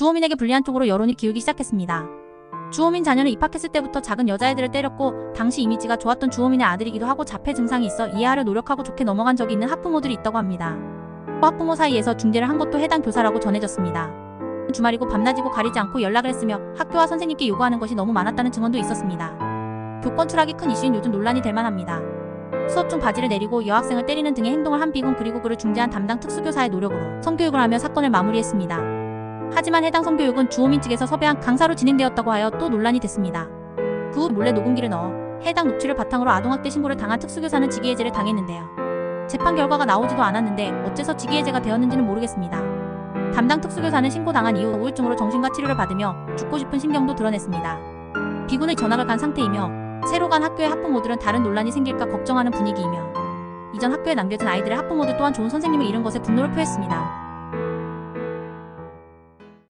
주호민에게 불리한 쪽으로 여론이 기울기 시작했습니다. 주호민 자녀는 입학했을 때부터 작은 여자애들을 때렸고 당시 이미지가 좋았던 주호민의 아들이기도 하고 자폐 증상이 있어 이해하려 노력하고 좋게 넘어간 적이 있는 학부모들이 있다고 합니다. 학부모 사이에서 중재를 한 것도 해당 교사라고 전해졌습니다. 주말이고 밤낮이고 가리지 않고 연락을 했으며 학교와 선생님께 요구하는 것이 너무 많았다는 증언도 있었습니다. 교권 추락이 큰 이슈인 요즘 논란이 될 만합니다. 수업 중 바지를 내리고 여학생을 때리는 등의 행동을 한 비군 그리고 그를 중재한 담당 특수교사의 노력으로 성교육을 하며 사건을 마무리했습니다. 하지만 해당 성교육은 주호민 측에서 섭외한 강사로 진행되었다고 하여 또 논란이 됐습니다. 그 후 몰래 녹음기를 넣어 해당 녹취를 바탕으로 아동학대 신고를 당한 특수교사는 직위해제를 당했는데요. 재판 결과가 나오지도 않았는데 어째서 직위해제가 되었는지는 모르겠습니다. 담당 특수교사는 신고당한 이후 우울증으로 정신과 치료를 받으며 죽고 싶은 심경도 드러냈습니다. 비군의 전학을 간 상태이며 새로 간 학교의 학부모들은 다른 논란이 생길까 걱정하는 분위기이며 이전 학교에 남겨진 아이들의 학부모들 또한 좋은 선생님을 잃은 것에 분노를 표했습니다.